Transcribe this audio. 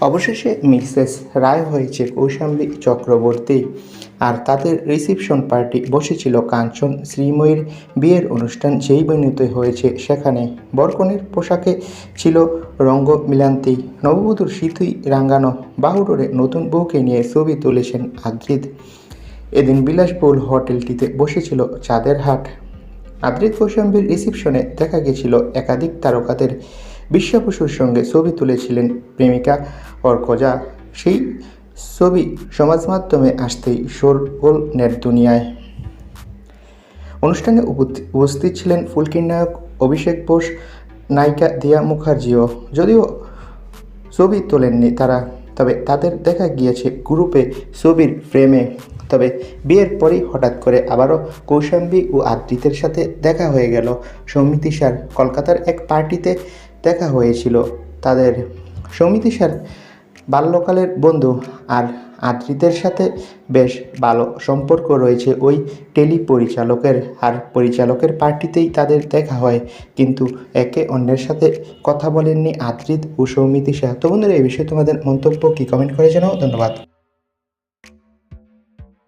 অবশেষে মিসেস রায় হয়েছে কৌশাম্বী চক্রবর্তী আর তাদের রিসিপশন পার্টি বসেছিল কাঞ্চন শ্রীময়ীর বিয়ের অনুষ্ঠান যেই বেনুতে হয়েছে সেখানে। বরকনের পোশাকে ছিল রঙ্গ মিলান্তি। নববধূর শীতই রাঙ্গানো বাহুডোরে নতুন বউকে নিয়ে ছবি তুলেছেন আদ্রিত। এদিন বিলাসবহুল হোটেলটিতে বসেছিল চাঁদের হাট। আদ্রিত কৌশাম্বীর রিসিপশনে দেখা গেছিল একাধিক তারকাদের বিশ্বাবসুর সঙ্গে ছবি তুলেছিলেন প্রেমিকা অর্কজা। সেই ছবি সমাজ মাধ্যমে আসতেই শোরগোল নেট দুনিয়ায়। অনুষ্ঠানে উপস্থি- উপস্থিত ছিলেন ফুলকির নায়ক অভিষেক বোস, নায়িকা দিয়া মুখার্জিও। যদিও ছবি তোলেননি তারা, তবে তাদের দেখা গিয়েছে গ্রুপে ছবির ফ্রেমে তবে বিয়ের পরেই হঠাৎ করে আবারও কৌশাম্বী ও আদ্রিতের সাথে দেখা হয়ে গেল। সৌমিতি স্যার কলকাতার এক পার্টিতে দেখা হয়েছিল। তাদের সৌমিতি স্যার বাল্যকালের বন্ধু আর আদ্রিতের সাথে বেশ ভালো সম্পর্ক রয়েছে। ওই টেলি পরিচালকের আর পরিচালকের পার্টিতেই তাদের দেখা হয়। কিন্তু একে অন্যের সাথে কথা বলেননি আদ্রিত ও সৌমিতি শাহ তো বন্ধুরা, এই বিষয়ে তোমাদের মন্তব্য কী? কমেন্ট করে জানাও। ধন্যবাদ।